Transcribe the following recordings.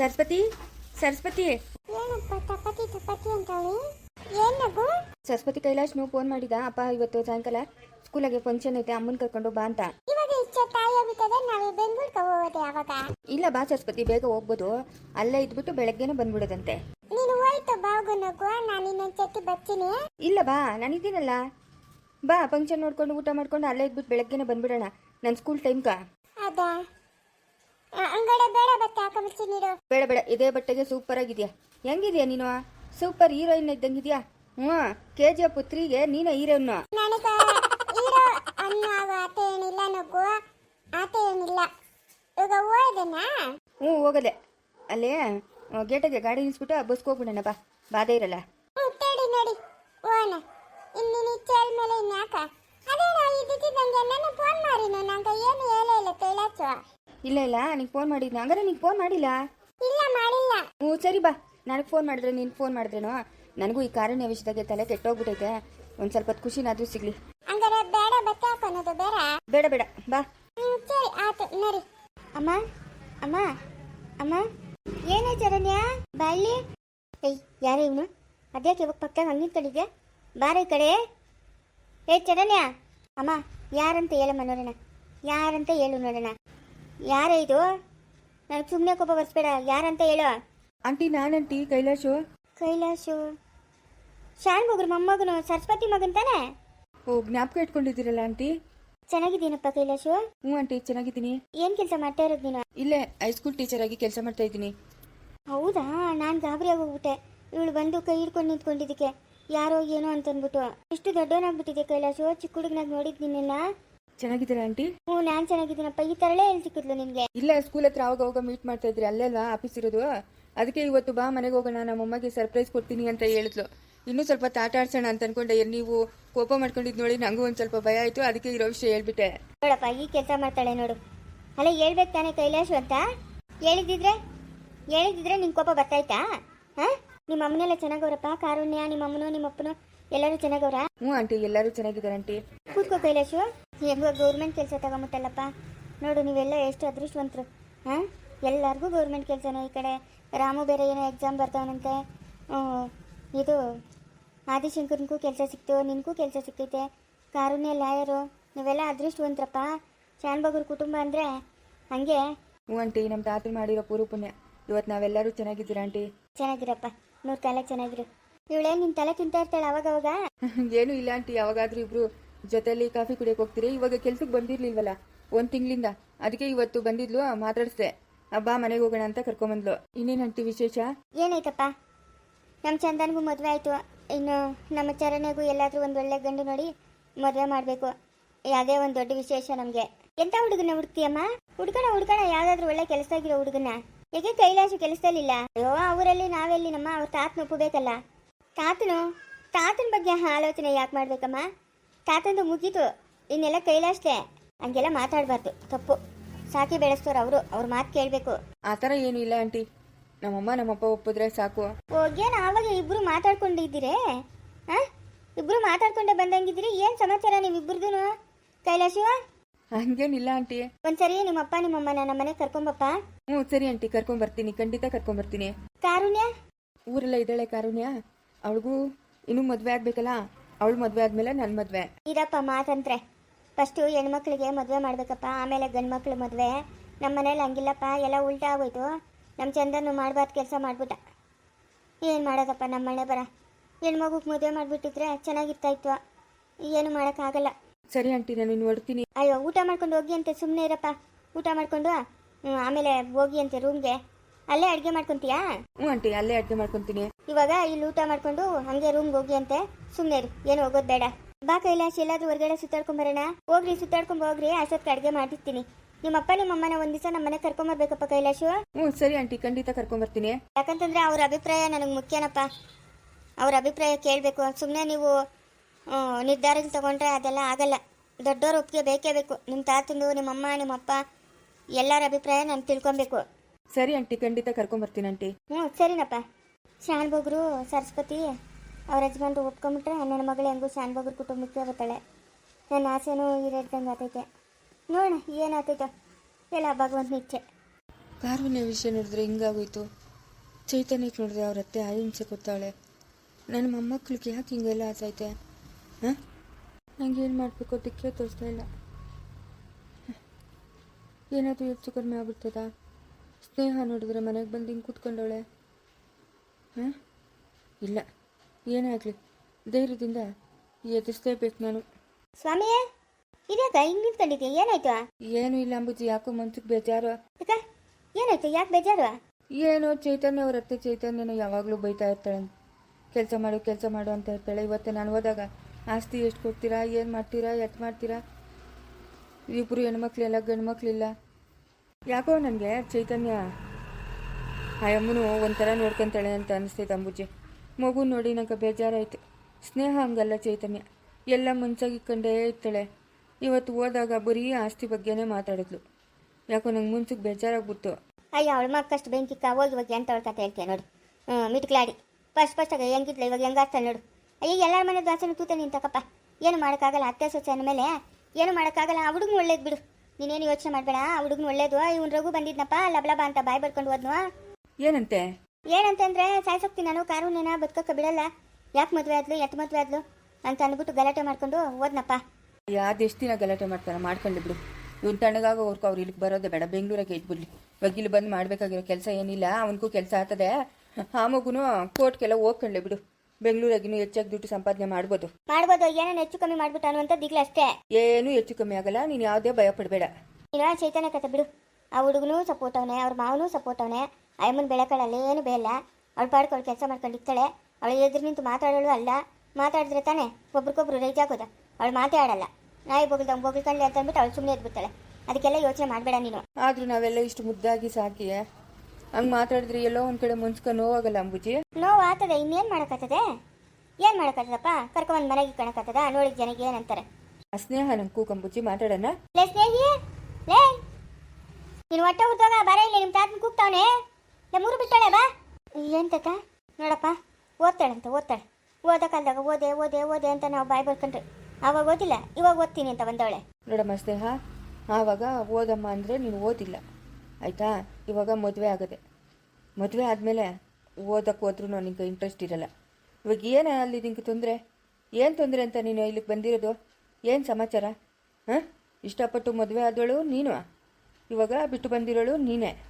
ಸರಸ್ವತಿ? ಸರಸ್ವತಿ? ಏನಪ್ಪ ಚಪಾತಿ ಚಪಾತಿ ಅಂತವಳಿ ಏನ್ ನಗು? ಸರಸ್ವತಿ ಕೈಲಾಶ್ನು ಫೋನ್ ಮಾಡಿದ? ಅಪ್ಪ ಇವತ್ತು ಸಾಯಂಕಾಲ ಸ್ಕೂಲಾಗೆ ಫಂಕ್ಷನ್ ಐತೆ ಅಮ್ಮನ ಕರ್ಕೊಂಡು ಬಾ ಅಂತ. ಇವಾಗ ಇಷ್ಟ ತಾಯಿ ನಾವು ಬೆಂಗಳೂರಿಗೆ ಹೋಗೋದೆ ಅವಾಗ ಇಲ್ಲ ಬಾ ಸರಸ್ವತಿ ಬೇಗ ಹೋಗ್ಬೋದು. ಅಲ್ಲೇ ಇದ್ಬಿಟ್ಟು ಬೆಳಗ್ಗೆನೆ ಬಂದ್ಬಿಡೋದಂತೆ. ನೀನು ಹೋಯ್ತು ಬಾಗು ನಗು ನಾನು ಇನ್ನೊಂದ್ ಸತಿ ಬರ್ತೀನಿ. ಇಲ್ಲ ಬಾ ನಾನಿದ್ದೀನಲ್ಲ ಬಾ ಫಂಕ್ಷನ್ ನೋಡ್ಕೊಂಡು ಊಟ ಮಾಡ್ಕೊಂಡು ಅಲ್ಲೇ ಇದ್ಬಿಟ್ಟು ಬೆಳಗ್ಗೆನೆ ಬಂದ್ಬಿಡೋಣ ನನ್ನ ಸ್ಕೂಲ್ ಟೈಮ್ಗ ಅದ? ಅಂಗಡೆ ಬೇಡ ಬತ್ತೆ ಹಾಕೊಂಬಿಡ್ತೀನಿ ನೀರು. ಬೇಡ ಬೇಡ ಇದೇ ಬಟ್ಟೆಗೆ ಸೂಪರ್ ಆಗಿದ್ಯಾ? ಹೆಂಗಿದ್ಯಾ ನೀನು? ಸೂಪರ್ ಹೀರೋಯಿನ್ ಇದ್ದಂಗಿದ್ಯಾ? ಹ್ಞೂ ಕೆ ಜಿ ಎಫ್ ತ್ರೀಗೆ ನೀನೇ ಹೀರೋಯಿನ್ ನನಗ ಹೀರೋ ಅನ್ನೋ ಆತ ಏನಿಲ್ಲ ನಗು. ಆತ ಏನಿಲ್ಲ ಇವಾಗ ಹೋಯ್ದನಾ ಹ್ಞೂ ಹೋಗದೆ. ಅಲ್ಲೇ ಆ, ಗೇಟಿಗೆ ಗಾಡಿ ನಿಲ್ಸ್ಬಿಟ್ಟು ಬಸ್ಗೆ ಹೋಗ್ಬಿಡೋಣ ಬಾ. ಬಾಧೆ ಇರಲ್ಲ. ಹ್ಞೂ ತಡಿ ನಡಿ ಓನ ಇನ್ನಿನ ಚೇಳ್ ಮೇಲೆ ಇನ್ಯಾಕ ಅದೇನೋ ಇದ್ದಿದ್ದಂಗೆ ನನ್ನ ಫೋನ್ ಮಾಡಿನು ನಂಗೆ ಏನು ಹೇಳೇ ಇಲ್ಲ ಕೈಲಾಸು ಇಲ್ಲ ಇಲ್ಲ ನಿಂಗೆ ಫೋನ್ ಮಾಡಿದ್ನ. ಹಂಗಾರೆ ನಿಂಗೆ ಫೋನ್ ಮಾಡಿಲ್ಲ? ಇಲ್ಲ ಮಾಡಿಲ್ಲ. ಹ್ಞೂ ಸರಿ ಬಾ. ನನಗೆ ಫೋನ್ ಮಾಡಿದ್ರೆ ನೀನು ಫೋನ್ ಮಾಡಿದ್ರೇನೋ? ನನಗೂ ಈ ಕಾರಣ ವಿಷಯದಾಗೆ ತಲೆ ಕೆಟ್ಟೋಗ್ಬಿಟ್ಟೈತೆ ಒಂದು ಸ್ವಲ್ಪ ಹೊತ್ತು ಖುಷಿನಾದ್ರೂ ಸಿಗಲಿ. ಹಂಗಾರೆ ಬೇಡ ಬತ್ತೆ ಹಾಕೋನದು ಬೇಡ? ಬೇಡ ಬೇಡ. ಬಾ. ಹ್ಞೂ ಸರಿ ಆಯ್ತು ನರಿ ಅಮ್ಮ ಅಮ್ಮ ಅಮ್ಮ. ಏನೇ ಚರಣ್ಯ? ಬಾಳಿ ಏಯ್ ಯಾರೇ ಇವನು? ಅದ್ಯಾಕೆ ಇವಾಗ ಪಕ್ಕ ಹಂಗೆ ನಿಂತ್ಕೊಂಡಿದ್ಯಾ? ಬಾರ ಈ ಕಡೆ. ಏ ಚರಣ್ಯ. ಅಮ್ಮ ಯಾರಂತ ಹೇಳಮ್ಮ ನೋಡೋಣ ಯಾರಂತ ಹೇಳು ನೋಡೋಣ ಯಾರೇ ಇದು? ನನಗೆ ಸುಮ್ಮನೆ ಕೋಪ ಬರ್ಸ್ಬೇಡ. ಯಾರಂತ ಹೇಳು. ಆಂಟಿ ನಾನಂಟಿ ಕೈಲಾಶು. ಕೈಲಾಶು. ಶಾನ್ ಮಗರು ಮೊಮ್ಮಗನು ಸರಸ್ವತಿ ಮಗನ್ ತಾನೆ? ಓ ಜ್ಞಾಪಕ ಇಟ್ಕೊಂಡಿದ್ದೀರಲ್ಲ ಆಂಟಿ? ಚೆನ್ನಾಗಿದ್ದೀನಪ್ಪ ಕೈಲಾಶು. ಹ್ಞೂ ಆಂಟಿ ಚೆನ್ನಾಗಿದ್ದೀನಿ. ಏನು ಕೆಲಸ ಮಾಡ್ತಾ ಇರೋದು ನೀನು? ಇಲ್ಲೇ ಹೈಸ್ಕೂಲ್ ಟೀಚರ್ ಆಗಿ ಕೆಲಸ ಮಾಡ್ತಾ ಇದ್ದೀನಿ. ಹೌದಾ? ನಾನು ಗಾಬರಿ ಆಗೋಗ್ಬಿಟ್ಟೆ. ಇವಳು ಬಂದು ಕೈ ಹಿಡ್ಕೊಂಡು ನಿಂತ್ಕೊಂಡಿದ್ದಕ್ಕೆ. ಯಾರೋ ಏನೋ ಅಂತ ಅಂದ್ಬಿಟ್ಟು ಇಷ್ಟು ದೊಡ್ಡವನಾಗ್ಬಿಟ್ಟಿದೆ ಕೈಲಾಶು? ಚಿಕ್ಕ ಹುಡುಗನಾಗ ನೋಡಿದ್ ನಿನ್ನೆಲ್ಲ ಚೆನ್ನಾಗಿದ್ದೀರಾ ಆಂಟಿ? ಹ್ಞೂ ನಾನು ಚೆನ್ನಾಗಿದ್ದೀನಪ್ಪ. ಈ ಥರಲೇ ಸಿಕ್ಕಿದ್ಲು ನಿಮಗೆ? ಇಲ್ಲ ಸ್ಕೂಲ್ ಹತ್ರ ಅವಾಗ ಹೋಗೋ ಮೀಟ್ ಮಾಡ್ತಾ ಇದ್ರಿ ಅಲ್ಲೇ ಅಲ್ವಾ ಆಫೀಸ್ ಇರೋದು. ಅದಕ್ಕೆ ಇವತ್ತು ಬಾ ಮನೆಗೆ ಹೋಗೋಣ ನಮ್ಮ ಅಮ್ಮಗೆ ಸರ್ಪ್ರೈಸ್ ಕೊಡ್ತೀನಿ ಅಂತ ಹೇಳಿದ್ಲು. ಇನ್ನೂ ಸ್ವಲ್ಪ ತಾಟ ಆಡ್ಸೋಣ ಅಂತ ಅನ್ಕೊಂಡೆ ನೀವು ಕೋಪ ಮಾಡ್ಕೊಂಡಿದ್ ನೋಡಿ ನಂಗೂ ಒಂದು ಸ್ವಲ್ಪ ಭಯ ಆಯಿತು ಅದಕ್ಕೆ ಇರೋ ವಿಷಯ ಹೇಳ್ಬಿಟ್ಟೆ. ನೋಡಪ್ಪ ಈ ಕೆಲಸ ಮಾಡ್ತಾಳೆ ನೋಡು. ಅಲ್ಲ ಹೇಳ್ಬೇಕು ತಾನೇ ಕೈಲಾಶು ಅಂತ? ಹೇಳಿದಿದ್ರೆ ಹೇಳಿದಿದ್ರೆ ನಿನ್ ಕೋಪ ಬರ್ತಾಯ್ತಾ? ಹಾ? ನಿಮ್ಮ ಅಮ್ಮನೆಲ್ಲ ಚೆನ್ನಾಗವ್ರಪ್ಪ? ಕಾರುಣ್ಯ ನಿಮ್ಮ ಅಮ್ಮನು ನಿಮ್ಮ ಅಪ್ಪನು ಎಲ್ಲರೂ ಚೆನ್ನಾಗವ್ರ? ಹ್ಞೂ ಆಂಟಿ ಎಲ್ಲರೂ ಚೆನ್ನಾಗಿದ್ದಾರೆ ಆಂಟಿ. ಕೂತ್ಕೋ ಕೈಲಾಶು. ಹೆಂಗೋ ಗೌರ್ಮೆಂಟ್ ಕೆಲಸ ತಗೊಂಬಿಟ್ಟಲ್ಲಪ್ಪ ನೋಡು ನೀವೆಲ್ಲ ಎಷ್ಟು ಅದೃಷ್ಟವಂತರು. ಹಾಂ? ಎಲ್ಲರಿಗೂ ಗೌರ್ಮೆಂಟ್ ಕೆಲಸನೇ ಈ ಕಡೆ. ರಾಮು ಬೇರೆ ಏನೋ ಎಕ್ಸಾಮ್ ಬರ್ತಾವನಂತೆ ಇದು ಆದಿಶಂಕರ್ನಿಗೂ ಕೆಲಸ ಸಿಕ್ತು ನಿನಗೂ ಕೆಲಸ ಸಿಕ್ತೈತೆ. ಕಾರುಣ್ಯ ಲಾಯರು ನೀವೆಲ್ಲ ಅದೃಷ್ಟವಂತರಪ್ಪ. ಶಾನ್ಬಗರ್ ಕುಟುಂಬ ಅಂದರೆ ಹಂಗೆ. ಹ್ಞೂ ಆಂಟಿ ನಮ್ಮ ತಾತ ಮಾಡಿರೋ ಪೂರ್ವ ಪುಣ್ಯ. ಇವತ್ತು ನಾವೆಲ್ಲರೂ ಚೆನ್ನಾಗಿದ್ದೀರ ಆಂಟಿ? ಚೆನ್ನಾಗಿರಪ್ಪ. ನೂರು ಕಾಲ ಚೆನ್ನಾಗಿರು. ಇವಳೇ ನಿನ್ನ ತಲೆ ತಿಂತಾ ಇರ್ತಾಳೆ ಅವಾಗವಾಗ? ಏನೂ ಇಲ್ಲ ಆಂಟಿ ಯಾವಾಗಾದ್ರೂ ಇಬ್ರು ಜೊತೆಲಿ ಕಾಫಿ ಕುಡಿಯೋಕೆ ಹೋಗ್ತೀರಿ? ಇವಾಗ ಕೆಲ್ಸಕ್ಕೆ ಬಂದಿರ್ಲಿಲ್ವಲ್ಲ? ಒಂದು ತಿಂಗಳಿಂದ. ಅದಕ್ಕೆ ಇವತ್ತು ಬಂದಿದ್ಲು ಮಾತಾಡಿಸ್ದೆ. ಬಾ ಮನೆಗೆ ಹೋಗೋಣ ಅಂತ ಕರ್ಕೊಂಬಂದ್ಲು. ಇನ್ನೇನು ಅಂತೀವಿ ವಿಶೇಷ? ಏನಾಯ್ತಪ್ಪ? ನಮ್ಮ ಚಂದನ್ಗೂ ಮದುವೆ ಆಯಿತು. ಇನ್ನು ನಮ್ಮ ಚರಣೆಗೂ ಎಲ್ಲಾದರೂ ಒಂದು ಒಳ್ಳೆ ಗಂಡು ನೋಡಿ ಮದುವೆ ಮಾಡಬೇಕು. ಅದೇ ಒಂದು ದೊಡ್ಡ ವಿಶೇಷ ನಮಗೆ. ಎಂಥ ಹುಡುಗನ ಹುಡುಕ್ತೀಯಮ್ಮ ಹುಡ್ಕಣ ಹುಡ್ಕಣ ಯಾವುದಾದ್ರೂ ಒಳ್ಳೆ ಆಗಿರೋ ಹುಡುಗನ. ಯಾಕೆ ಕೈಲಾಸು ಕೆಲಸದಲ್ಲಿಲ್ಲ? ಅಯ್ಯೋ, ಅವರಲ್ಲಿ ನಾವೆಲ್ಲಿ ನಮ್ಮ ಅವ್ರ ತಾತನ ಒಪ್ಪಬೇಕಲ್ಲ ತಾತನು, ತಾತನ ಬಗ್ಗೆ ಆಲೋಚನೆ ಯಾಕೆ ಮಾಡ್ಬೇಕಮ್ಮ? ತಾತಂದು ಮುಗೀತು. ಇನ್ನೆಲ್ಲ ಕೈಲಾಷ್ಟೇ ಹಂಗೆಲ್ಲ ಮಾತಾಡಬಾರ್ದು. ತಪ್ಪು. ಸಾಕಿ ಬೆಳೆಸ್ತವ್ರು ಅವರು. ಅವ್ರ ಮಾತು ಕೇಳಬೇಕು. ಆ ಥರ ಏನೂ ಇಲ್ಲ ಆಂಟಿ. ನಮ್ಮಮ್ಮ ನಮ್ಮಪ್ಪ ಒಪ್ಪಿದ್ರೆ ಸಾಕು. ಹೋಗ್ಯಾನ? ಆವಾಗ ಇಬ್ರು ಮಾತಾಡ್ಕೊಂಡಿದ್ದೀರೇ? ಹಾ ಇಬ್ರು ಮಾತಾಡ್ಕೊಂಡೆ ಬಂದಂಗಿದ್ರಿ ಏನ್ ಸಮಾಚಾರ ನಿಮ್ಮಿಬ್ರದೂನು ಕೈಲಾಶಿವ? ಹಂಗೇನಿಲ್ಲ ಆಂಟಿ. ಒಂದ್ಸರಿ ನಿಮ್ಮಪ್ಪ ನಿಮ್ಮಮ್ಮನ ನಮ್ಮ ಮನೆಗೆ ಕರ್ಕೊಂಬಪ್ಪ. ಹ್ಞೂ ಸರಿ ಆಂಟಿ. ಕರ್ಕೊಂಬರ್ತೀನಿ ಖಂಡಿತ ಕರ್ಕೊಂಬರ್ತೀನಿ ಕಾರುಣ್ಯ? ಊರೆಲ್ಲ ಇದ್ದಾಳೆ ಕಾರುಣ್ಯ? ಅವಳಿಗೂ ಇನ್ನೂ ಮದುವೆ ಆಗಬೇಕಲ್ಲ? ಅವಳು ಮದುವೆ ಆದಮೇಲೆ ನನ್ನ ಮದುವೆ. ಇರಪ್ಪ ಮಾತಂತ್ರೆ. ಫಸ್ಟು ಹೆಣ್ಮಕ್ಳಿಗೆ ಮದುವೆ ಮಾಡ್ಬೇಕಪ್ಪ ಆಮೇಲೆ ಗಂಡ್ಮಕ್ಳು ಮದುವೆ. ನಮ್ಮ ಮನೇಲಿ ಹಂಗಿಲ್ಲಪ್ಪ ಎಲ್ಲ ಉಲ್ಟಾ ಆಗೋಯ್ತು. ನಮ್ಮ ಚಂದನು ಮಾಡ್ಬಾರ್ದು ಕೆಲಸ ಮಾಡ್ಬಿಟ್ಟ. ಏನು ಮಾಡೋದಪ್ಪ ನಮ್ಮ ಮನೆ ಬರ. ಹೆಣ್ಮಗುಗೆ ಮದುವೆ ಮಾಡಿಬಿಟ್ಟಿದ್ರೆ ಚೆನ್ನಾಗಿರ್ತಾ ಇತ್ತು ಏನು ಮಾಡೋಕ್ಕಾಗಲ್ಲ. ಸರಿ ಆಂಟಿ ನಾನು ಇನ್ನು ಹೊಡ್ತೀನಿ ಅಯ್ಯೋ ಊಟ ಮಾಡ್ಕೊಂಡು ಹೋಗಿ ಅಂತೆ ಸುಮ್ಮನೆ ಇರಪ್ಪ. ಊಟ ಮಾಡ್ಕೊಂಡು ಆಮೇಲೆ ಹೋಗಿ ಅಂತೆ ರೂಮ್ಗೆ ಅಲ್ಲೇ ಅಡುಗೆ ಮಾಡ್ಕೊಂತೀಯಾ? ಹ್ಞೂ ಆಂಟಿ ಅಲ್ಲೇ ಅಡುಗೆ ಮಾಡ್ಕೊಂತೀನಿ. ಇವಾಗ ಇಲ್ಲಿ ಊಟ ಮಾಡ್ಕೊಂಡು ಹಂಗೆ ರೂಮ್ಗೆ ಹೋಗಿ ಅಂತೆ. ಸುಮ್ಮನೆ ಏನು ಹೋಗೋದು ಬೇಡ. ಬಾ ಕೈಲಾಶ್ ಎಲ್ಲಾದ್ರೂ ಹೊರಗಡೆ ಸುತ್ತಾಡ್ಕೊಂಡ್ ಬರೋಣ. ಹೋಗ್ರಿ ಸುತ್ತಾಡ್ಕೊಂಡ್ ಹೋಗ್ರಿ. ಅಷ್ಟೊತ್ತಿಗೆ ಅಡುಗೆ ಮಾಡಿರ್ತೀನಿ ನಿಮ್ಮಪ್ಪ ನಿಮ್ಮಮ್ಮನ ಒಂದ್ ದಿವಸ ನಮ್ಮ ಮನೆ ಕರ್ಕೊಂಬರ್ಬೇಕಪ್ಪ ಕೈಲಾಶು. ಹ್ಞೂ ಸರಿ ಆಂಟಿ ಖಂಡಿತ ಕರ್ಕೊಂಬರ್ತೀನಿ ಯಾಕಂತಂದ್ರೆ ಅವ್ರ ಅಭಿಪ್ರಾಯ ನನಗೆ ಮುಖ್ಯನಪ್ಪ. ಅವ್ರ ಅಭಿಪ್ರಾಯ ಕೇಳಬೇಕು. ಸುಮ್ಮನೆ ನೀವು ನಿರ್ಧಾರಕ್ಕೆ ತಗೊಂಡ್ರೆ ಅದೆಲ್ಲ ಆಗಲ್ಲ. ದೊಡ್ಡವ್ರ ಒಪ್ಪಿಗೆ ಬೇಕೇ ಬೇಕು. ನಿಮ್ಮ ತಾತಂದು ನಿಮ್ಮಮ್ಮ ನಿಮ್ಮಪ್ಪ ಎಲ್ಲರ ಅಭಿಪ್ರಾಯ ನಾನು ತಿಳ್ಕೊಬೇಕು. ಸರಿ ಆಂಟಿ ಖಂಡಿತ ಕರ್ಕೊಂಬರ್ತೀನಿ ಆಂಟಿ. ಹ್ಞೂ ಸರಿನಪ್ಪ. ಶಾನ್ಭೋಗ್ರು ಸರಸ್ವತಿ ಅವ್ರ ಯಜಮಾನ್ರು ಒಪ್ಕೊಂಬಿಟ್ರೆ ನನ್ನ ಮಗಳು ಹೆಂಗೂ ಶಾನ್ಭೋಗ್ರ ಕುಟುಂಬಕ್ಕೆ ಬರ್ತಾಳೆ. ನನ್ನ ಆಸೆನೂ ಈಡೇರ್ದಂಗೆ ಆತೈತೆ. ನೋಡೋಣ ಏನಾತೈತೆ. ಎಲ್ಲ ಭಗವಂತನ ಇಚ್ಛೆ. ಕಾರುಣ್ಯ ವಿಷಯ ನೋಡಿದ್ರೆ ಹಿಂಗಾಗೋಯ್ತು. ಚೈತನ್ಯಕ್ಕೆ ನೋಡಿದ್ರೆ ಅವ್ರ ಅತ್ತೆ ಅಹಿಂಸೆ ಕೊಡ್ತಾಳೆ. ನನ್ನ ಮೊಮ್ಮಕ್ಳಿಗೆ ಯಾಕೆ ಹಿಂಗೆಲ್ಲ ಆತೈತೆ? ಹಾಂ? ಏನು ಮಾಡಬೇಕು ದಿಕ್ಕೇ ತೋರಿಸ್ತಾ ಇಲ್ಲ. ಏನಾದರೂ ಹೆಚ್ಚು ಕಡಿಮೆ ಆಗ್ಬಿಡ್ತದಾ? ಸ್ನೇಹ ನೋಡಿದ್ರೆ ಮನೆಗೆ ಬಂದು ಹಿಂಗೆ ಕೂತ್ಕೊಂಡವಳೆ? ಹಾಂ? ಇಲ್ಲ. ಏನೇ ಆಗಲಿ ಧೈರ್ಯದಿಂದ ಎದುರಿಸ್ಲೇಬೇಕು ನಾನು. ಸ್ವಾಮಿಯೇ ಇದ್ಯಾಕ ಹಿಂಗೆ ನಿಂತ್ಕೊಂಡಿದ್ಯಾ? ಏನಾಯ್ತು? ಏನು ಇಲ್ಲ ಅಂಬುಜಿ ಯಾಕೋ ಮನ್ಸಿಗೆ ಬೇಜಾರು. ಅಕ್ಕ ಏನಾಯ್ತು? ಯಾಕೆ ಬೇಜಾರು? ಏನೋ ಚೈತನ್ಯ ಅವ್ರ ಅತ್ತೆ ಚೈತನ್ಯನ ಯಾವಾಗಲೂ ಬೈತಾ ಇರ್ತಾಳೆ. ಕೆಲಸ ಮಾಡು ಕೆಲಸ ಮಾಡು ಅಂತ ಇರ್ತಾಳೆ. ಇವತ್ತು ನಾನು ಹೋದಾಗ ಆಸ್ತಿ ಎಷ್ಟು ಕೊಡ್ತೀರಾ? ಏನು ಮಾಡ್ತೀರಾ? ಎತ್ ಮಾಡ್ತೀರಾ? ಇಬ್ಬರು ಹೆಣ್ಮಕ್ಳಿಲ್ಲ ಗಂಡು ಮಕ್ಳಿಲ್ಲ ಯಾಕೋ ನನಗೆ ಚೈತನ್ಯ ಆ ಅಮ್ಮನು ಒಂಥರ ನೋಡ್ಕೊಂತಾಳೆ ಅಂತ ಅನಿಸ್ತೈತೆ ಅಂಬುಜಿ ಮಗು ನೋಡಿ ನಂಗೆ ಬೇಜಾರಾಯಿತು. ಸ್ನೇಹ ಹಂಗಲ್ಲ ಚೈತನ್ಯ. ಎಲ್ಲ ಮುಂಚಾಗಿ ಕಂಡೇ ಇರ್ತಾಳೆ. ಇವತ್ತು ಹೋದಾಗ ಬರೀ ಆಸ್ತಿ ಬಗ್ಗೆನೇ ಮಾತಾಡಿದ್ಲು. ಯಾಕೋ ನಂಗೆ ಮುಂಚೆಗೆ ಬೇಜಾರಾಗ್ಬಿಡ್ತು. ಅಯ್ಯ, ಅವಳ ಮಕ್ಕಷ್ಟು ಬೆಂಕಿ ಹೋಗಿ ಇವಾಗ ಎಂತ ಅವಳ ಕತೆ ಹೇಳ್ತೀಯ ನೋಡು. ಹ್ಞೂ ಮಿಟ್ಕ್ಲಾಡಿ. ಫಸ್ಟ್ ಫಸ್ಟಾಗ ಹೆಂಗಿದ್ಲ, ಇವಾಗ ಹೆಂಗಾಗ್ತಾಳೆ ನೋಡು. ಅಯ್ಯ ಎಲ್ಲರ ಮನೆ ದಾಸನು ತೂತ ನಿಂತಕಪ್ಪ. ಏನು ಮಾಡೋಕ್ಕಾಗಲ್ಲ, ಅತ್ತೆ ಸೊಸೆ ಮೇಲೆ ಏನು ಮಾಡೋಕ್ಕಾಗಲ್ಲ, ಆ ಹುಡುಗ ಒಳ್ಳೇದು ಬಿಡು. ನೀನೇನು ಯೋಚನೆ ಮಾಡಬೇಡ? ಆ ಹುಡುಗನ ಒಳ್ಳೇದು. ಇವ್ನು ರಘು ಬಂದಿದ್ನಪ್ಪ. ಲಬ್ಲಬ ಅಂತ ಬಾಯ್ ಬರ್ಕೊಂಡು ಹೋದ್ನು. ಏನಂತೆ? ಏನಂತಂದ್ರೆ ಸಾಯ್ಸೋಗ್ತೀನಿ ನಾನು. ಕಾನೂನೇನ ಬದುಕಕ್ಕೆ ಬಿಡಲ್ಲ. ಯಾಕೆ ಮದ್ವೆ ಆದ್ಲು? ಎತ್ ಮದ್ವೆ ಆದ್ಲು? ಅಂತ ಅಂದ್ಬಿಟ್ಟು ಗಲಾಟೆ ಮಾಡ್ಕೊಂಡು ಹೋದ್ನಪ್ಪ. ಯಾವ್ದು ಎಷ್ಟು ದಿನ ಗಲಾಟೆ ಮಾಡ್ತಾರ? ಮಾಡ್ಕೊಂಡು ಬಿಡು. ಇವ್ನ ತಣ್ಣಗಾಗ ಅವ್ರಿಗೆ ಅವ್ರು ಇಲ್ಲಿಗೆ ಬರೋದೇ ಬೇಡ. ಬೆಂಗ್ಳೂರಾಗೆ ಇಟ್ಬಿಡ್ಲಿ ಇವಾಗ ಇಲ್ಲಿ ಬಂದು ಮಾಡಬೇಕಾಗಿರೋ ಕೆಲಸ ಏನಿಲ್ಲ. ಅವನಿಗೂ ಕೆಲಸ ಆಗ್ತದೆ. ಆ ಮಗುನು ಕೋರ್ಟ್ಗೆಲ್ಲ ಹೋಗ್ಕೊಂಡೆ ಬಿಡು. ಬೆಂಗಳೂರಾಗಿನೂ ಹೆಚ್ಚಾಗಿ ದುಡ್ಡು ಸಂಪಾದನೆ ಮಾಡ್ಬೋದು. ಮಾಡ್ಬೋದು ಏನೇನು ಹೆಚ್ಚು ಕಮ್ಮಿ ಮಾಡ್ಬಿಟ್ಟು ಅನ್ನುವಂಥದ್ದು ಈಗಲೇ ಅಷ್ಟೇ. ಏನೂ ಹೆಚ್ಚು ಕಮ್ಮಿ ಆಗಲ್ಲ ನೀನು ಯಾವುದೇ ಭಯ ಪಡಬೇಡ. ನೀನು ಚೈತನ್ಯ ಕತೆ ಬಿಡು. ಆ ಹುಡುಗನೂ ಸಪೋರ್ಟ್ ಅವನೆ ಅವ್ರ ಮಾವನೂ ಸಪೋರ್ಟ್ ಅವನೇ. ಅಯ್ಯಮ್ಮನ ಬೆಳಕಳಲ್ಲ ಏನು ಬೇಲ್ಲ ಅವಳು ಪಾಡ್ಕೊಳ್ಳಿ ಕೆಲಸ ಮಾಡ್ಕೊಂಡಿರ್ತಾಳೆ ಅವಳು ಎದುರು ನಿಂತು ಮಾತಾಡೋಳು ಅಲ್ಲ. ಮಾತಾಡಿದ್ರೆ ತಾನೇ ಒಬ್ರಿಗೊಬ್ರು ರೈಜ್ ಆಗೋದ. ಅವಳು ಮಾತಾಡಲ್ಲ ನಾಯಿ ಬೊಗಳ್ದಂಗೆ ಕಂಡ್ಲಿ ಅಂತ ಅಂದ್ಬಿಟ್ಟು ಅವಳು ಸುಮ್ಮನೆ ಎದ್ಬಿಡ್ತಾಳೆ ಅದಕ್ಕೆಲ್ಲ ಯೋಚನೆ ಮಾಡಬೇಡ ನೀನು. ಆದರೂ ನಾವೆಲ್ಲ ಇಷ್ಟು ಮುದ್ದಾಗಿ ಸಾಕಿ ಹಂಗೆ ಮಾತಾಡಿದ್ರೆ ಎಲ್ಲೋ ಒಂದು ಕಡೆ ಮುನ್ಸ್ಕೊಂಡು ನೋವಾಗಲ್ಲ ಅಂಬುಜಿ. ನೋವು ಆತದೆ ಇನ್ನೇನು ಮಾಡೋಕ್ಕಾಗ್ತದೆ ಏನು ಮಾಡೋಕ್ಕಾಗ್ತದಪ್ಪ ಕರ್ಕೊಂಬಂದು ಮನೆಗೆ ಕಣಕ್ಕಾಗ್ತದ ನೋಡಿದ ಜನಕ್ಕೆ ಏನಂತಾರೆ ಆ ಸ್ನೇಹ ನಂಗೆ ಕೂಕಂಬುಜಿ ಮಾತಾಡೋಣ. ಲೇ ಸ್ನೇಹಿ ಲೇ! ನೀನು ಹೊಟ್ಟೆ ಹುಡ್ದಾಗ ಬರ ಇಲ್ಲ ನಿಮ್ಮ ತಾತನ ಕೂಗ್ತಾವನೆ. ನಮ್ಮೂರು ಮೂರು ಬಿಟ್ಟಾಳೆ ಬಾ. ಏನ್ ತಾತ? ನೋಡಪ್ಪ ಓದ್ತಾಳಂತ ಓದ್ತಾಳೆ. ಓದ ಕಾಲದಾಗ ಓದೆ ಓದೆ ಓದೆ ಅಂತ ನಾವು ಬಾಯ್ ಬರ್ಕೊಂಡ್ರಿ. ಅವಾಗ ಓದಿಲ್ಲ ಇವಾಗ ಓದ್ತೀನಿ ಅಂತ ಬಂದವಳೆ. ನೋಡಮ್ಮ ಸ್ನೇಹ ಆವಾಗ ಓದಮ್ಮ ಅಂದರೆ ನೀನು ಓದಿಲ್ಲ. ಆಯಿತಾ? ಇವಾಗ ಮದುವೆ ಆಗದೆ ಮದುವೆ ಆದಮೇಲೆ ಓದಕ್ಕೆ ಹೋದ್ರೂ ನಿಂಗೆ ಇಂಟ್ರೆಸ್ಟ್ ಇರಲ್ಲ. ಇವಾಗ ಏನು ಅಲ್ಲಿ ನಿಂಗೆ ತೊಂದರೆ? ಏನು ತೊಂದರೆ ಅಂತ ನೀನು ಇಲ್ಲಿಗೆ ಬಂದಿರೋದು? ಏನು ಸಮಾಚಾರ? ಹಾಂ? ಇಷ್ಟಪಟ್ಟು ಮದುವೆ ಆದವಳು ನೀನು. ಇವಾಗ ಬಿಟ್ಟು ಬಂದಿರೋಳು ನೀನೇ.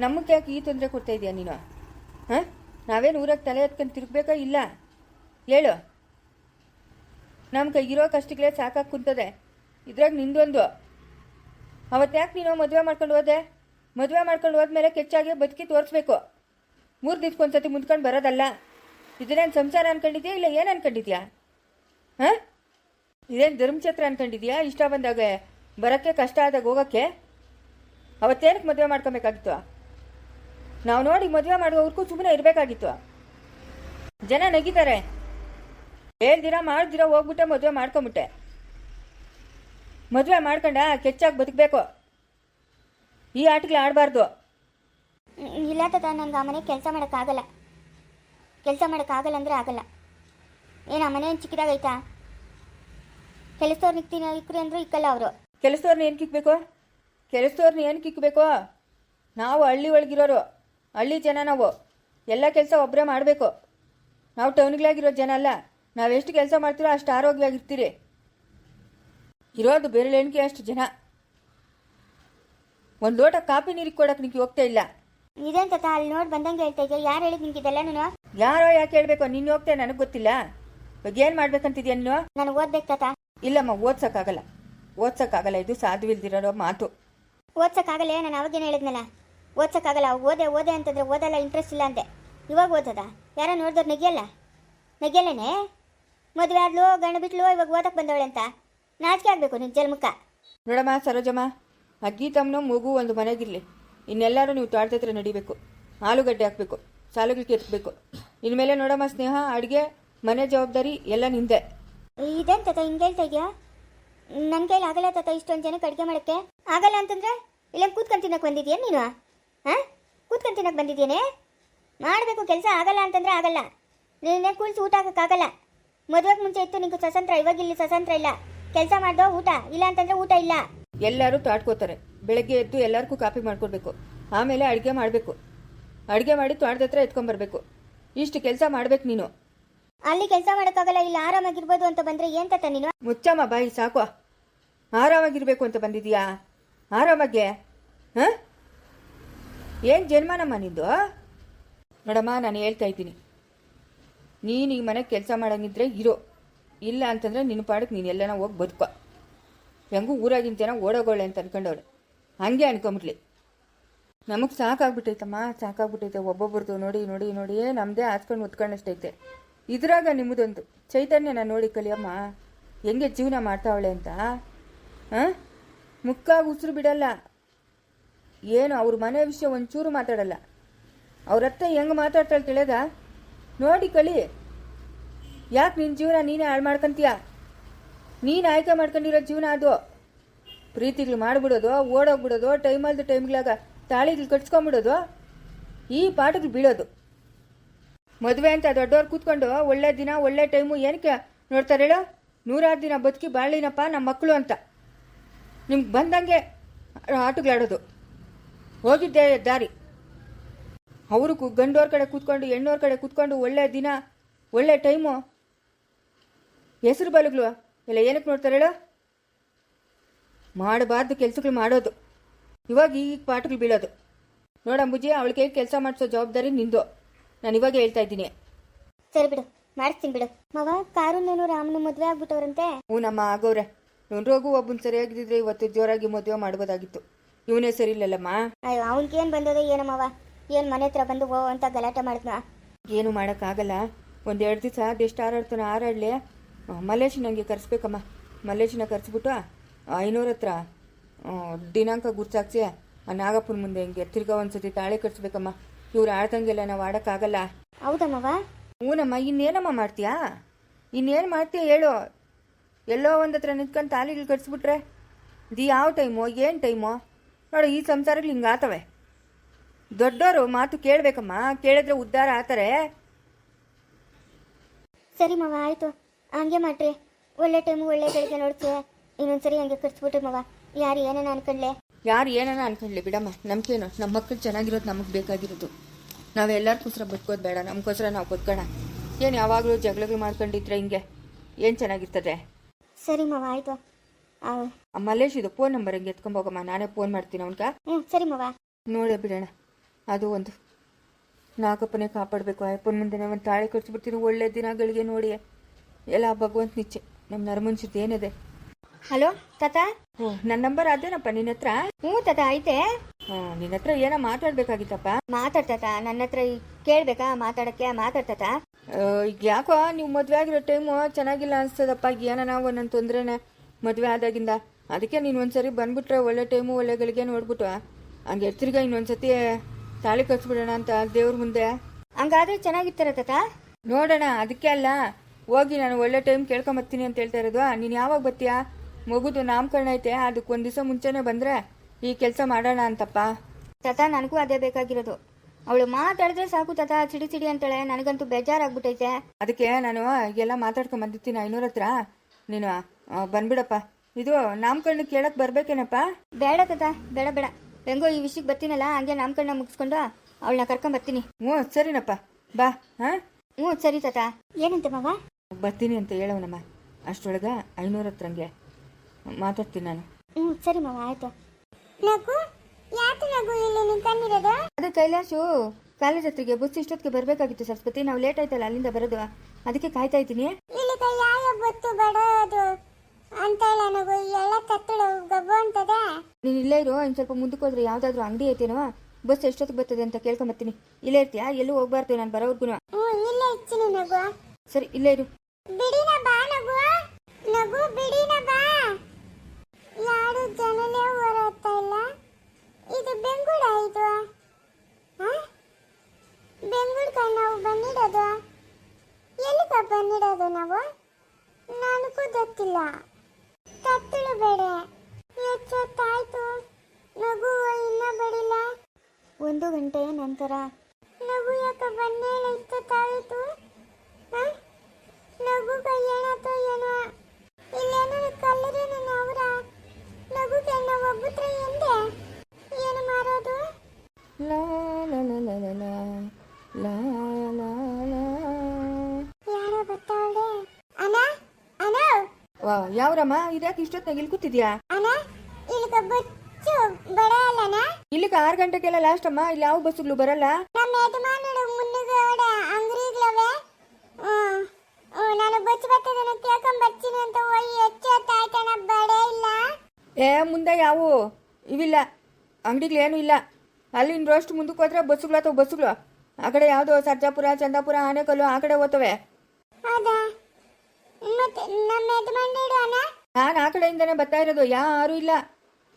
ನಮಗೆ ಯಾಕೆ ಈ ತೊಂದರೆ ಕೊಡ್ತಾ ಇದೆಯಾ ನೀನು? ಹಾಂ? ನಾವೇನು ಊರಾಗ ತಲೆ ಎತ್ಕೊಂಡು ತಿರುಗಬೇಕಾ ಇಲ್ಲ? ಹೇಳು. ನಮ್ಮ ಕೈಗಿರೋ ಕಷ್ಟಗಳೇ ಸಾಕಾಗಿ ಕುಂತದೆ. ಇದ್ರಾಗ ನಿಂದೊಂದು. ಅವತ್ತು ನೀನು ಮದುವೆ ಮಾಡ್ಕೊಂಡು ಹೋದೆ? ಮದುವೆ ಮಾಡ್ಕೊಂಡು ಹೋದ್ಮೇಲೆ ಕೆಚ್ಚಾಗಿ ಬದುಕಿ ತೋರಿಸ್ಬೇಕು. ಮೂರು ದಿವ್ಸಕ್ಕೊಂದ್ಸತಿ ಮುಂದ್ಕೊಂಡು ಬರೋದಲ್ಲ. ಇದನ್ನೇನು ಸಂಸಾರ ಅನ್ಕೊಂಡಿದ್ಯಾ ಇಲ್ಲ ಏನು ಅನ್ಕೊಂಡಿದ್ಯಾ? ಹಾಂ? ಇದೇನು ಧರ್ಮಛತ್ರ ಅನ್ಕೊಂಡಿದ್ಯಾ? ಇಷ್ಟ ಬಂದಾಗ ಬರೋಕ್ಕೆ ಕಷ್ಟ ಆದಾಗ ಹೋಗೋಕ್ಕೆ? ಅವತ್ತೇನಕ್ಕೆ ಮದುವೆ ಮಾಡ್ಕೊಬೇಕಾಗಿತ್ತು? ನಾವು ನೋಡಿ ಮದುವೆ ಮಾಡುವವ್ರಿಗೂ ಸುಮ್ಮನೆ ಇರಬೇಕಾಗಿತ್ತು. ಜನ ನಗಿತಾರೆ. ಹೇಳ್ದಿರ ಮಾಡ್ದಿರ ಹೋಗ್ಬಿಟ್ಟೆ ಮದುವೆ ಮಾಡ್ಕೊಂಬಿಟ್ಟೆ. ಮದುವೆ ಮಾಡ್ಕೊಂಡ ಕೆಚ್ಚಾಗಿ ಬದುಕಬೇಕು. ಈ ಆಟಗಳು ಆಡಬಾರ್ದು. ಇಲ್ಲ ತಾತ ನಂಗೆ ಆ ಮನೆ ಕೆಲಸ ಮಾಡೋಕ್ಕಾಗಲ್ಲ. ಕೆಲಸ ಮಾಡೋಕ್ಕಾಗಲ್ಲ ಅಂದರೆ ಆಗಲ್ಲ. ಏನು ಆ ಮನೆ ಏನು ಚಿಕ್ಕದಾಗೈತಾ ಕೆಲಸದವ್ರು ನಿಕ್ತೀನಿ ಇಕ್ರಿ ಅಂದರೂ ಇಕ್ಕಲ್ಲ ಅವರು. ಕೆಲಸದವ್ರನ್ನ ಏನು ಕಿಕ್ಬೇಕು? ಕೆಲಸದವ್ರನ್ನ ಏನು ಕಿಕ್ಬೇಕು? ನಾವು ಹಳ್ಳಿ ಒಳಗಿರೋರು ಹಳ್ಳಿ ಜನ ನಾವು. ಎಲ್ಲ ಕೆಲಸ ಒಬ್ಬರೇ ಮಾಡಬೇಕು. ನಾವು ಟೌನ್ಗಳಾಗಿರೋ ಜನ ಅಲ್ಲ. ನಾವೆಷ್ಟು ಕೆಲಸ ಮಾಡ್ತೀರೋ ಅಷ್ಟು ಆರೋಗ್ಯವಾಗಿರ್ತೀರಿ. ಇರೋದು ಬೆರಳೆಣಿಕೆ ಅಷ್ಟು ಜನ. ಒಂದು ಲೋಟ ಕಾಫಿ ನೀರಿಗೆ ಕೊಡಕ್ಕೆ ನಿಂಗೆ ಹೋಗ್ತಾ ಇಲ್ಲ. ಇದೇನ್ ತಾತ ಅಲ್ಲಿ ನೋಡಿ ಬಂದಂಗೆ ಹೇಳ್ತಾ ಯಾರು ಹೇಳಿದ್ ನಿಂಗೆ ಇದೆಲ್ಲ ನಾನು? ಯಾರೋ ಯಾಕೆ ಹೇಳ್ಬೇಕು? ನೀನು ಹೋಗ್ತೇನೆ ನನಗೆ ಗೊತ್ತಿಲ್ಲ. ಬಗ್ಗೆ ಏನು ಮಾಡ್ಬೇಕಂತಿದ್ಯಾ ನೀನು? ನಾನು ಓದ್ಬೇಕು ತಾತ. ಇಲ್ಲಮ್ಮ ಓದ್ಸೋಕ್ಕಾಗಲ್ಲ. ಓದ್ಸೋಕ್ಕಾಗಲ್ಲ ಇದು ಸಾಧುವಿಲ್ದಿರೋ ಮಾತು. ಓದ್ಸೋಕ್ಕಾಗಲ್ಲ ನಾನು ಅವಾಗೇನು ಹೇಳಿದ್ನಲ್ಲ? ಓದ್ಸೋಕ್ಕಾಗಲ್ಲ ಓದೆ ಓದೆ ಅಂತಂದ್ರೆ ಓದಲ್ಲ ಇಂಟ್ರೆಸ್ಟ್ ಇಲ್ಲ ಅಂತೆ. ಇವಾಗ ಓದದ? ಯಾರೋ ನೋಡಿದವ್ರು ನೆಗೆಯಲ್ಲ? ನೆಗೆಯಲ್ಲೇನೆ? ಮದುವೆ ಆದ್ಲು ಗಂಡು ಬಿಟ್ಲು ಇವಾಗ ಓದಕ್ಕೆ ಬಂದವಳೆ ಅಂತ. ನಾಚಿಕೆ ಆಗಬೇಕು ನಿನ್ನ ಜನ್ಮಕ್ಕ. ನೋಡಮ್ಮ ಸರೋಜಮ್ಮ ಅಜ್ಜಿ ತಮ್ಮನು ಮಗು ಒಂದು ಮನೆಗಿರಲಿ. ಇನ್ನೆಲ್ಲರೂ ನೀವು ತಾಡ್ತ ಹತ್ರ ನಡಿಬೇಕು. ಆಲೂಗಡ್ಡೆ ಹಾಕಬೇಕು ಸಾಲುಗಳು ಕೆತ್ತಬೇಕು ಇನ್ಮೇಲೆ ನೋಡಮ್ಮ ಸ್ನೇಹ ಅಡುಗೆ ಮನೆ ಜವಾಬ್ದಾರಿ ಎಲ್ಲ ನಿಂದೆ. ಇದೇನು ತಾತ ಹಿಂಗೆ ಹೇಳ್ತಾ ಇದೆಯಾ? ನನ್ನ ಕೈಲಿ ಆಗಲ್ಲ ತಾತ ಇಷ್ಟೊಂದು ಜನಕ್ಕೆ ಅಡುಗೆ ಮಾಡೋಕ್ಕೆ. ಆಗಲ್ಲ ಅಂತಂದ್ರೆ ಇಲ್ಲ ಕೂತ್ಕೊಂಡು ತಿನ್ನಕ್ಕೆ ಬಂದಿದ್ಯಾ ನೀನು? ಹಾಂ? ಕೂತ್ಕೊಂಡು ತಿನ್ನಕ್ಕೆ ಬಂದಿದ್ದೀನಿ ಮಾಡಬೇಕು ಕೆಲಸ ಆಗಲ್ಲ ಅಂತಂದ್ರೆ ಆಗಲ್ಲ. ನಿನ್ನೆ ಕೂಲ್ಸಿ ಊಟ ಹಾಕೋಕ್ಕಾಗಲ್ಲ ಮದುವೆಗೆ ಮುಂಚೆ ಇತ್ತು ನಿಂಗೆ ಸ್ವತಂತ್ರ ಇವಾಗಿಲ್ಲಿ ಸ್ವತಂತ್ರ ಇಲ್ಲ. ಕೆಲಸ ಮಾಡ್ದೋ ಊಟ ಇಲ್ಲ ಅಂತಂದ್ರೆ ಊಟ ಇಲ್ಲ. ಎಲ್ಲರೂ ತಾಡ್ಕೋತಾರೆ ಬೆಳಗ್ಗೆ ಎದ್ದು ಎಲ್ಲರಿಗೂ ಕಾಪಿ ಮಾಡ್ಕೊಡ್ಬೇಕು. ಆಮೇಲೆ ಅಡುಗೆ ಮಾಡಬೇಕು. ಅಡುಗೆ ಮಾಡಿ ತೋಟದ ಹತ್ರ ಎತ್ಕೊಂಬರ್ಬೇಕು. ಇಷ್ಟು ಕೆಲಸ ಮಾಡ್ಬೇಕು ನೀನು. ಅಲ್ಲಿ ಕೆಲಸ ಮಾಡೋಕ್ಕಾಗಲ್ಲ ಇಲ್ಲಿ ಆರಾಮಾಗಿರ್ಬೋದು ಅಂತ ಬಂದ್ರೆ ಏನ್ ತಾತ ನೀನು? ಮುಚ್ಚಮ್ಮ ಬಾಯಿ ಸಾಕು. ಆರಾಮಾಗಿರ್ಬೇಕು ಅಂತ ಬಂದಿದೀಯಾ? ಆರಾಮಾಗೆ? ಹಾಂ? ಏನು ಜನ್ಮನಮ್ಮ ನಿಂದು? ನೋಡಮ್ಮ ನಾನು ಹೇಳ್ತಾ ಇದ್ದೀನಿ. ನೀನು ಈ ಮನೆಗೆ ಕೆಲಸ ಮಾಡಂಗಿದ್ರೆ ಇರೋ. ಇಲ್ಲ ಅಂತಂದರೆ ನಿನ್ನ ಪಾಡಕ್ಕೆ ನೀನು ಎಲ್ಲನ ಹೋಗಿ ಬದುಕೋ. ಹೆಂಗೂ ಊರಾಗಿಂತೇನ ಓಡೋಗೋಳೆ ಅಂತ ಅನ್ಕೊಂಡವಳೆ ಹಂಗೆ ಅನ್ಕೊಂಬಿಟ್ಲಿ. ನಮಗೆ ಸಾಕಾಗ್ಬಿಟ್ಟೈತಮ್ಮ, ಸಾಕಾಗ್ಬಿಟ್ಟೈತೆ. ಒಬ್ಬೊಬ್ರದ್ದು ನೋಡಿ ನೋಡಿ ನೋಡಿ ನಮ್ಮದೇ ಹಾಸ್ಕೊಂಡು ಹೊತ್ಕೊಂಡಷ್ಟೈತೆ. ಇದ್ರಾಗ ನಿಮ್ಮದೊಂದು ಚೈತನ್ಯನ ನೋಡಿ ಕಲಿಯಮ್ಮ. ಹೆಂಗೆ ಜೀವನ ಮಾಡ್ತಾವಳೆ ಅಂತ. ಹಾಂ? ಮುಕ್ಕಾಗಿ ಉಸಿರು ಬಿಡಲ್ಲ. ಏನು, ಅವ್ರ ಮನೆ ವಿಷಯ ಒಂಚೂರು ಮಾತಾಡಲ್ಲ. ಅವ್ರ ಹತ್ರ ಹೆಂಗೆ ಮಾತಾಡ್ತಾಳೆ ತಿಳಿಯದ ನೋಡಿ ಕಲಿ. ಯಾಕೆ ನಿನ್ನ ಜೀವನ ನೀನೇ ಹಾಳು ಮಾಡ್ಕೊಂತೀಯ? ನೀನು ಆಯ್ಕೆ ಮಾಡ್ಕೊಂಡಿರೋ ಜೀವನ ಅದು. ಪ್ರೀತಿಗಳು ಮಾಡಿಬಿಡೋದು, ಓಡೋಗ್ಬಿಡೋದು, ಟೈಮಲ್ದು ಟೈಮ್ಗಳಾಗ ತಾಳಿಗಳು ಕಟ್ಸ್ಕೊಂಬಿಡೋದು, ಈ ಪಾಠಗಳು ಬೀಳೋದು ಮದುವೆ ಅಂತ ದೊಡ್ಡವ್ರು ಕೂತ್ಕೊಂಡು ಒಳ್ಳೆ ದಿನ, ಒಳ್ಳೆ ಟೈಮು ಏನಕ್ಕೆ ನೋಡ್ತಾರೆ ಹೇಳೋ? ನೂರಾರು ದಿನ ಬದುಕಿ ಬಾಳಿನಪ್ಪ ನಮ್ಮ ಮಕ್ಕಳು ಅಂತ. ನಿಮ್ಗೆ ಬಂದಂಗೆ ಆಟಗಳಾಡೋದು. ಹೋಗಿದ್ದೆ ದಾರಿ. ಅವರು ಗಂಡೋರ್ ಕಡೆ ಕೂತ್ಕೊಂಡು, ಹೆಣ್ಣೋರ್ ಕಡೆ ಕೂತ್ಕೊಂಡು ಒಳ್ಳೆ ದಿನ, ಒಳ್ಳೆ ಟೈಮು ಹೆಸರು ಬಲಗಳು ಎಲ್ಲ ಏನಕ್ಕೆ ನೋಡ್ತಾರೆ ಹೇಳು? ಮಾಡಬಾರ್ದು ಕೆಲಸಗಳು ಮಾಡೋದು. ಇವಾಗ ಈಗ ಪಾಠಗಳು ಬೀಳೋದು. ನೋಡಂಬುಜಿ ಅವಳಿಗೆ ಕೆಲಸ ಮಾಡಿಸೋ ಜವಾಬ್ದಾರಿ ನಿಂದು. ನಾನು ಇವಾಗ ಹೇಳ್ತಾ ಇದ್ದೀನಿ. ಸರಿ ಬಿಡು ಮಾಡಿಸ್ತೀನಿ ಬಿಡು. ಮವ ಕಾರುಣ್ಣನು ರಾಮನ ಮದುವೆ ಆಗ್ಬಿಟ್ಟವ್ರಂತೆ. ಹ್ಞೂ ನಮ್ಮ ಆಗೋರೆ. ರೋಗು ಒಬ್ಬನ ಸರಿಯಾಗಿದ್ದಿದ್ರೆ ಇವತ್ತು ಜೋರಾಗಿ ಮದುವೆ ಮಾಡ್ಬೋದಾಗಿತ್ತು. ಇವನೇ ಸರಿ ಇಲ್ಲಲ್ಲಮ್ಮ. ಅಯ್ಯೋ ಏನು ಬಂದದ ಏನಮ್ಮವ ಏನು ಮನೆ ಹತ್ರ ಬಂದು ಓ ಅಂತ ಗಲಾಟೆ ಮಾಡಿದ್ನ? ಏನು ಮಾಡೋಕ್ಕಾಗಲ್ಲ. ಒಂದೆರಡು ಎರಡು ದಿವಸ ಅದೆಷ್ಟು ಹಾರಾಡ್ತಾನೆ ಹಾರಾಡಲಿ ಮಲ್ಲೇಶ್ ಹಂಗೆ ಕರೆಸ್ಬೇಕಮ್ಮ. ಮಲ್ಲೇಶನ ಕರೆಸ್ಬಿಟ್ಟು ಐನೂರ ಹತ್ರ ದಿನಾಂಕ ಗುರ್ತಾಕ್ಸಿ ಆ ನಾಗಪ್ಪನ ಮುಂದೆ ಹಿಂಗೆ ತಿರ್ಗಾ ಒಂದ್ಸತಿ ತಾಳೆ ಕಟ್ಸ್ಬೇಕಮ್ಮ. ಇವ್ರು ಆಡ್ದಂಗೆಲ್ಲ ನಾವು ಆಡೋಕ್ಕಾಗಲ್ಲ. ಹೌದಮ್ಮವ ಮವ ಹ್ಞೂನಮ್ಮ ಇನ್ನೇನಮ್ಮ ಮಾಡ್ತೀಯಾ? ಇನ್ನೇನು ಮಾಡ್ತೀಯ ಹೇಳು. ಎಲ್ಲೋ ಒಂದು ಹತ್ರ ನಿಂತ್ಕೊಂಡು ತಾಲಿಗಳು ಕಟ್ಸ್ಬಿಟ್ರೆ ಇದು ಯಾವ ಟೈಮು ಏನು ಟೈಮು? ನೋಡು ಈ ಸಂಸಾರಗಳು ಹಿಂಗೆ ಆತವೆ. ದೊಡ್ಡವರು ಮಾತು ಕೇಳಬೇಕಮ್ಮ. ಕೇಳಿದ್ರೆ ಉದ್ಧಾರ ಆತಾರೆ. ಸರಿ ಮಾವ ಆಯ್ತು. ಹಂಗೆ ಮಾಡ್ರಿ. ಒಳ್ಳೆ ಟೈಮ್ ಒಳ್ಳೆ ಗಳಿಗೆ ನೋಡ್ತೀವಿ ಇನ್ನೊಂದ್ಸರಿ ಹಂಗೆ ಕರ್ಸ್ಬಿಟ್ರಿ ಮವ ಯಾರು ಏನೇನ ಅನ್ಕೊಂಡ್ಲೆ? ಯಾರು ಏನೇನ ಅನ್ಕೊಳ್ಳಿ ಬಿಡಮ್ಮ. ನಮ್ಗೇನು ನಮ್ಮ ಮಕ್ಕಳು ಚೆನ್ನಾಗಿರೋದು ನಮಗೆ ಬೇಕಾಗಿರೋದು. ನಾವೆಲ್ಲರಿಗೋಸ್ಕರ ಬದುಕೋದು ಬೇಡ. ನಮಗೋಸ್ಕರ ನಾವು ಬದುಕೋಣ. ಏನು ಯಾವಾಗಲೂ ಜಗಳಗಳು ಮಾಡ್ಕೊಂಡಿದ್ರೆ ಹಿಂಗೆ? ಏನು ಚೆನ್ನಾಗಿರ್ತದೆ? ಸರಿ ಮವ ಆಯ್ತು. ಮಲ್ಲೇಶ್ ಇದು ಫೋನ್ ನಂಬರ್ ಹಿಂಗೆ ಎತ್ಕೊಂಬೋಗಮ್ಮ ನಾನೇ ಫೋನ್ ಮಾಡ್ತೀನಿ ಅವನ್ಕ ಹ್ಞೂ ಸರಿ ಮವ ನೋಡೇ ಬಿಡೋಣ. ಅದು ಒಂದು ನಾಗಪ್ಪನೇ ಕಾಪಾಡಬೇಕು. ಅಯ್ಯಪ್ಪನ ಮುಂದೆ ಒಂದು ತಾಳಿ ಕಟ್ಸ್ಬಿಡ್ತೀನಿ. ಒಳ್ಳೆ ದಿನಗಳಿಗೆ ನೋಡಿ ಎಲ್ಲ ಭಗವಂತ ನಿಚ್ಚೆ ನಮ್ಮ ನರಮನ್ಸಿದ್ದು ಏನಿದೆ? ಹಲೋ ತಾತ? ಓ ನನ್ನ ನಂಬರ್ ಅದೇನಪ್ಪ ನಿನ್ನ ಹತ್ರ? ಹ್ಞೂ ತಾತ ಐತೆ. ಹಾ ನಿನ್ನ ಹತ್ರ ಏನೋ ಮಾತಾಡ್ಬೇಕಾಗಿತ್ತಪ್ಪ. ಮಾತಾಡ್ತಾತ ನನ್ನ ಹತ್ರ ಈ ಕೇಳ್ಬೇಕಾ ಮಾತಾಡಕ್ಕೆ? ಮಾತಾಡ್ತಾತ ಆ, ಈಗ ಯಾಕೋ ನೀವು ಮದುವೆ ಆಗಿರೋ ಟೈಮು ಚೆನ್ನಾಗಿಲ್ಲ ಅನ್ಸ್ತದಪ್ಪ. ಏನೋ ಒಂದೊಂದು ತೊಂದ್ರೆನೆ ಮದುವೆ ಆದಾಗಿಂದ. ಅದಕ್ಕೆ ನೀನು ಒಂದ್ಸರಿ ಬಂದ್ಬಿಟ್ರೆ ಒಳ್ಳೆ ಟೈಮು ಒಳ್ಳೆ ಗಳಿಗೆ ನೋಡ್ಬಿಟ್ಟು. ಹಂಗೆ ತಿರ್ಗಾ ಇನ್ನೊಂದ್ಸತಿ ತಾಳಿ ಕಟ್ಸ್ಬಿಡೋಣ ಅಂತ ದೇವ್ರ ಮುಂದೆ. ಹಂಗಾದ್ರೆ ಚೆನ್ನಾಗಿತ್ತರ ತಾತ? ನೋಡೋಣ ಅದಕ್ಕೆ ಅಲ್ಲ. ಹೋಗಿ ನಾನು ಒಳ್ಳೆ ಟೈಮ್ ಕೇಳ್ಕೊಂಬತ್ತೀನಿ ಅಂತ ಹೇಳ್ತಾ ಇರೋದು. ನೀನು ಯಾವಾಗ ಬರ್ತೀಯಾ? ಮಗುದು ನಾಮಕರಣ ಐತೆ. ಅದಕ್ಕೆ ಒಂದು ದಿವಸ ಮುಂಚೆನೇ ಬಂದರೆ ಈ ಕೆಲಸ ಮಾಡೋಣ ಅಂತಪ್ಪ. ತಾತ ನನಗೂ ಅದೇ ಬೇಕಾಗಿರೋದು. ಅವಳು ಮಾತಾಡಿದ್ರೆ ಸಾಕು ತಾತ ಸಿಡಿ ಸಿಡಿ ಅಂತಾಳೆ. ನನಗಂತೂ ಬೇಜಾರಾಗ್ಬಿಟ್ಟೈತೆ. ಅದಕ್ಕೆ ನಾನು ಎಲ್ಲ ಮಾತಾಡ್ಕೊಂಡ್ ಬಂದಿರ್ತೀನಿ ಐನೂರ ಹತ್ರ. ನೀನು ಬಂದ್ಬಿಡಪ್ಪ. ಇದು ನಾಮಕರಣ ಕೇಳಕ್ ಬರ್ಬೇಕೇನಪ್ಪ? ಬೇಡ ತಾತ ಬೇಡ ಬೇಡ. ಹೆಂಗೋ ಈ ವಿಷಯಕ್ಕೆ ಬರ್ತೀನಲ್ಲ ಹಂಗೆ ನಾಮಕರಣ ಮುಗಿಸ್ಕೊಂಡು ಅವಳನ್ನ ಕರ್ಕೊಂಡ್ ಬರ್ತೀನಿ ಹ್ಞೂ ಸರಿನಪ್ಪ. ಬಾ ಹಾಂ? ಹ್ಞೂ ಸರಿ ತಾತ. ಏನಂತೆ ಮಾವ? ಬರ್ತೀನಿ ಅಂತ ಹೇಳವನಮ್ಮ ಅಷ್ಟರೊಳಗೆ ಐನೂರ ಹತ್ರಂಗೆ ಮಾತಾಡ್ತೀನಿ ನಾನು. ಹ್ಞೂ ಸರಿ ಮಾವ ಆಯ್ತು. ನಗು ಯಾಕೆ ನಗು ಇಲ್ಲಿ ನಿಂತ್ಕೊಂಡಿರೋದು ಅದೇ ಕೈಲಾಶು ಕಾಲೇಜ್ ಹತ್ರಿಗೆ ಬಸ್ ಇಷ್ಟೊತ್ತಿಗೆ ಬರಬೇಕಾಗಿತ್ತು ಸರಸ್ವತಿ. ನಾವು ಲೇಟ್ ಆಯ್ತಲ್ಲ ಅಲ್ಲಿಂದ ಬರೋದು. ಅದಕ್ಕೆ ಕಾಯ್ತಾ ಇದ್ದೀನಿ. ಇಲ್ಲಿ ಯಾವ ಬತ್ತು ಬಡೋದು? ಅಂತ ಇಲ್ಲ ನಗು ಎಲ್ಲ ತತ್ತಳು ಗಬ್ಬು ಅಂತದೆ. ನೀನು ಇಲ್ಲೇ ಇರು ಇನ್ನು ಸ್ವಲ್ಪ ಮುಂದಕ್ಕೆ ಹೋದ್ರೆ ಯಾವುದಾದ್ರೂ ಅಂಗಡಿ ಐತೇನೋ? ಬಸ್ ಎಷ್ಟೊತ್ತಿಗೆ ಬರ್ತದೆ ಅಂತ ಕೇಳ್ಕೊಂಬರ್ತೀನಿ ಇಲ್ಲೇ ಇರ್ತೀಯಾ? ಎಲ್ಲೂ ಹೋಗ್ಬಾರ್ದು? ನಾನು ಬರೋವರ್ಗು ಹ್ಞೂ ಇಲ್ಲೇ ನಗು. ಸರಿ ಇಲ್ಲೇ ಇರು. ಬಿಡಿನ ಬಾ ನಗು. ನಗು ಬಿಡಿನ ಯಾವ್ರಮ್ಮ ಇದ್ಯಾಕೆ ಇಷ್ಟೊತ್ತ ಇಲ್ಲಿ ಕೂತಿದ್ಯಾ? ಇಲ್ಲಿ ಆರ್ ಗಂಟೆಗೆಲ್ಲ ಲಾಸ್ಟ್ ಅಮ್ಮ ಇಲ್ಲಿ ಯಾವ ಬಸ್ಗಳು ಬರಲ್ಲ. ಏ ಮುಂದೆ ಯಾವು? ಇವಿಲ್ಲ ಅಂಗಡಿಗಳು ಏನು ಇಲ್ಲ. ಅಲ್ಲಿಂದ ರೋಸ್ಟ್ ಮುಂದಕ್ಕೆ ಹೋದ್ರೆ ಬಸ್ಗಳು ಅಥವಾ ಬಸ್ಸುಗಳು? ಆ ಕಡೆ ಯಾವುದು ಸರ್ಜಾಪುರ ಚಂದಾಪುರ ಆನೆಕಲ್ಲು ಆ ಕಡೆ ಹೋಗ್ತವೆ. ಹೌದಾ? ಮತ್ತೆ ನಮ್ಮ ಯಜಮಾನರು ಅಣ್ಣ ನಾನು ಆ ಕಡೆಯಿಂದನೇ ಬರ್ತಾ ಇರೋದು ಯಾರು ಇಲ್ಲ.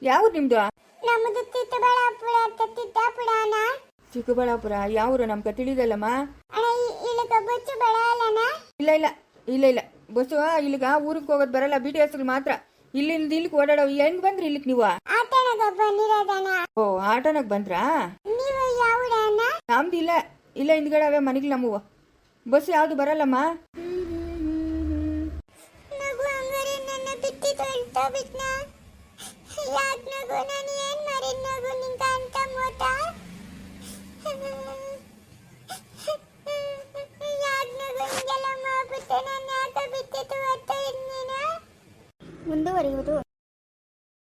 ಯಾವ್ದು ನಿಮ್ದು? ನಮ್ಮದು ಚಿಕ್ಕಬಳ್ಳಾಪುರ ಚಿತ್ತಾಪುರ ಅಣ್ಣ ಚಿಕ್ಕಬಳ್ಳಾಪುರ ಯಾವ್ರು ನಮ್ಗೆ ತಿಳಿದಲ್ಲಮ್ಮ? ಅಣ್ಣ ಇಲ್ಲಿಗೆ ಬಚ್ಚು ಬಡ ಅಲ್ಲಣ್ಣ? ಇಲ್ಲ ಇಲ್ಲ ಇಲ್ಲ ಇಲ್ಲ. ಬಸ್ಸು ಇಲ್ಲಿಗ ಊರಿಗೆ ಹೋಗೋದು ಬರಲ್ಲ ಬಿ ಟಿ ಮಾತ್ರ. ಇಲ್ಲಿಂದ ಇಲ್ಲಿ ಓಡಾಡೋ ಹೆಂಗ್ ಬಂದ್ರಿ ಇಲ್ಲಿ ನೀವು? ಆತಣಗ ಬಂದಿರೋದಣ್ಣ. ಓ ಆಟೋನಾಗ ಬಂದ್ರಾ? ನೀವು ಯಾವ ಅಣ್ಣ ನಮ್ದು ಇಲ್ಲ ಇಲ್ಲ ಹಿಂದ್ಗಡೆ ಅವೇ ಮನೆಗೆ ನಮ್ಮವು ಬಸ್ ಯಾವುದು ಬರಲ್ಲಮ್ಮ? ಬಿಟ್ಟಿ ತೊಳ್ತಾ ಬಿಟ್ನ ಯಾಕ್ ನಗು ಏನ್ ಮಾಡಿದ್ ಅಂತ ಮೋಟ ಯಾಕ್ ನಗು ಹಿಂಗೆಲ್ಲ ಮಾಡ್ಬಿಟ್ಟು ಮುಂದುವರಿಯುವುದು.